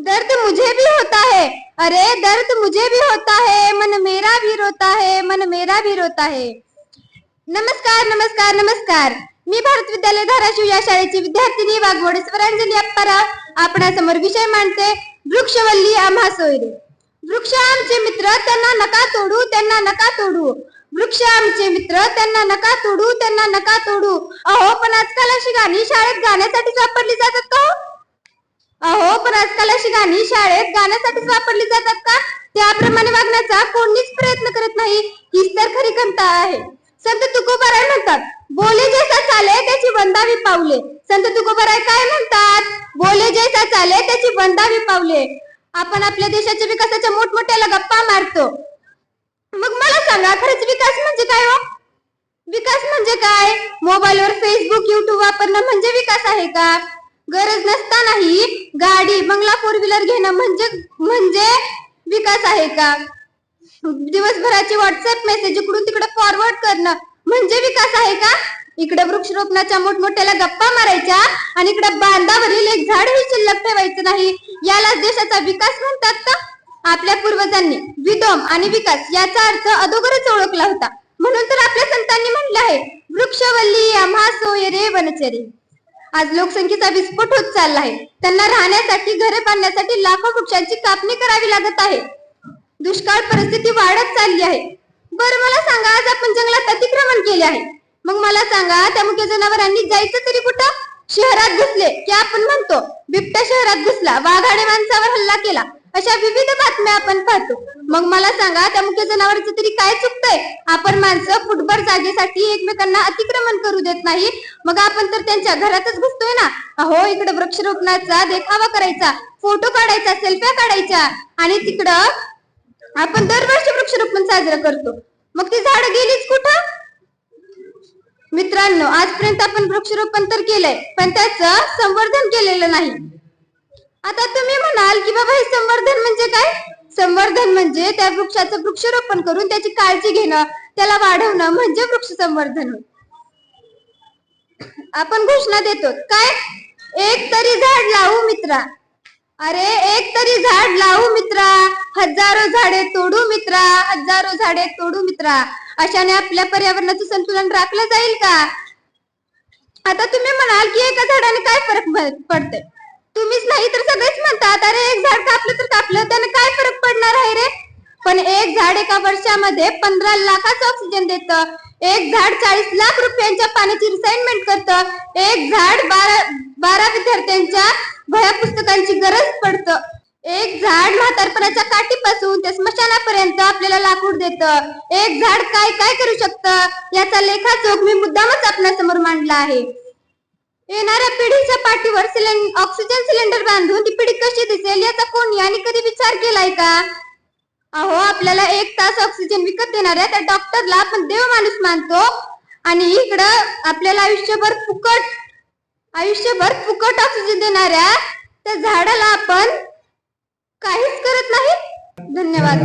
दर्द मुझे भी होता है। अरे दर्द मुझे भी होता है। मन मेरा भी रोता है। मन मेरा भी रोता है। नमस्कार नमस्कार नमस्कार। मी भारत विद्यालय धाराशिव या शाळेची विद्यार्थिनी वाघमोडे स्वरांजली अप्पाराव. आपणासमोर विषय मांडते वृक्षवल्ली आम्हा सोयरे. वृक्ष आमचे मित्र त्यांना नका तोडू त्यांना नका तोडू. वृक्ष आमचे मित्र त्यांना नका तोडू त्यांना नका तोडू. अहो पण आजकाल अशी गाणी शाळेत गाण्यासाठी वापरली जातात का हो? अहो पण आजकाल अशी गाणी शाळेत गाण्यासाठीच वापरली जातात का? त्याप्रमाणे वागण्याचा कोणीच प्रयत्न करत नाही. हीच तर खरी खंत आहे. संत तुकोबाराय म्हणतात बोले जैसा चाले त्याची वंदावी पावले. संत तुकोबाराय काय म्हणतात? बोले जैसा चाले त्याची वंदावी पावले. आपण आपल्या देशाच्या विकासाच्या मोठमोठ्याला गप्पा मारतो. मग मला सांगा खरंच विकास म्हणजे काय हो? विकास म्हणजे काय? मोबाईलवर फेसबुक युट्यूब वापरणं म्हणजे विकास आहे का? गरज नसतानाही गाडी बंगला फोर व्हीलर घेणं म्हणजे म्हणजे विकास आहे का? दिवसभराचे व्हॉट्सअप मेसेज इकडून तिकडे फॉरवर्ड करणं म्हणजे विकास आहे का? इकडे वृक्षरोपणाच्या मोठमोठ्याला गप्पा मारायच्या आणि इकडे बांधावरील एक झाडही शिल्लक ठेवायचं नाही. याला देशाचा विकास म्हणतात का? आपल्या पूर्वजांनी विदोम आणि विकास याचा अर्थ अदोगरच ओळखला होता. म्हणून तर आपल्या संतांनी म्हटलं आहे वृक्षवल्ली आम्हा सोयरे वनचरे. आज लोकसंख्येचा विस्फोट होत चालला आहे. त्यांना राहण्यासाठी घरे बांधण्यासाठी लाखो वृक्षांची कापणी करावी लागत आहे. दुष्काळ परिस्थिती वाढत चालली आहे. बरं मला सांगा आज आपण जंगलात अतिक्रमण केले आहे. मग मला सांगा त्या मुख्य जनावरांनी जायचं तरी कुठं? शहरात घुसले की आपण म्हणतो बिबट्या शहरात घुसला वाघाडे माणसावर हल्ला केला अशा विविध बातम्या आपण पाहतो. मग मला सांगा त्या मुख्य जनावरांचं तरी काय चुकतंय? आपण माणसं फुटभर जागेसाठी एकमेकांना अतिक्रमण करू देत नाही. मग आपण तर त्यांच्या घरातच घुसतोय ना? अहो इकडे वृक्षरोपणाचा देखावा करायचा फोटो काढायचा सेल्फ्या काढायच्या आणि तिकडं आपण दरवर्षी वृक्षरोपण साजरं करतो. मग ती झाड गेलीच कुठं? मित्रांनो आजपर्यंत आपण वृक्षरोपण तर केलंय पण त्याचं संवर्धन केलेलं नाही. आता तुम्ही म्हणाल की बाबा हे संवर्धन म्हणजे काय? संवर्धन म्हणजे त्या वृक्षाचं वृक्षरोपण करून त्याची काळजी घेणं त्याला वाढवणं म्हणजे वृक्ष संवर्धन. आपण घोषणा देतो काय? एक तरी झाड लावू मित्रा. अरे एक तरी झाड लावू मित्रा. हजारो झाडे तोडू मित्रा. हजारो झाडे तोडू मित्रा. अशाने आपल्या पर्यावरणाचं संतुलन राखलं जाईल का? आता तुम्ही म्हणाल की एका झाडाने काय फरक पडतोय? तुम्हीच नाही तर सगळेच म्हणतात अरे एक झाड कापलं तर कापलं त्याने काय फरक पडणार आहे रे? पण एक झाड एका वर्षामध्ये पंधरा लाखाचं ऑक्सिजन देतं. एक झाड चाळीस लाख रुपयांच्या पाण्याची रिसाइनमेंट करतं. एक झाड बारा बारा विद्यार्थ्यांच्या वह्या पुस्तकांची गरज पडतं. एक झाड म्हातारपणाच्या काठीपासून ते स्मशानापर्यंत आपल्याला लाकूड देतं. एक झाड काय काय करू शकतं? याचा लेखाचोख मी मुद्दामच आपल्यासमोर मांडला आहे. येणाऱ्या पिढीच्या पाठीवर सिलें ऑक्सिजन सिलेंडर बांधून ती पिढी कशी दिसेल याचा कोणी आणि कधी विचार केलाय का? अहो आपल्याला एक तास ऑक्सिजन विकत देणाऱ्या त्या डॉक्टरला आपण देव माणूस मानतो. आणि इकडं आपल्याला आयुष्यभर फुकट आयुष्यभर फुकट ऑक्सिजन देणाऱ्या त्या झाडाला आपण काहीच करत नाही. धन्यवाद.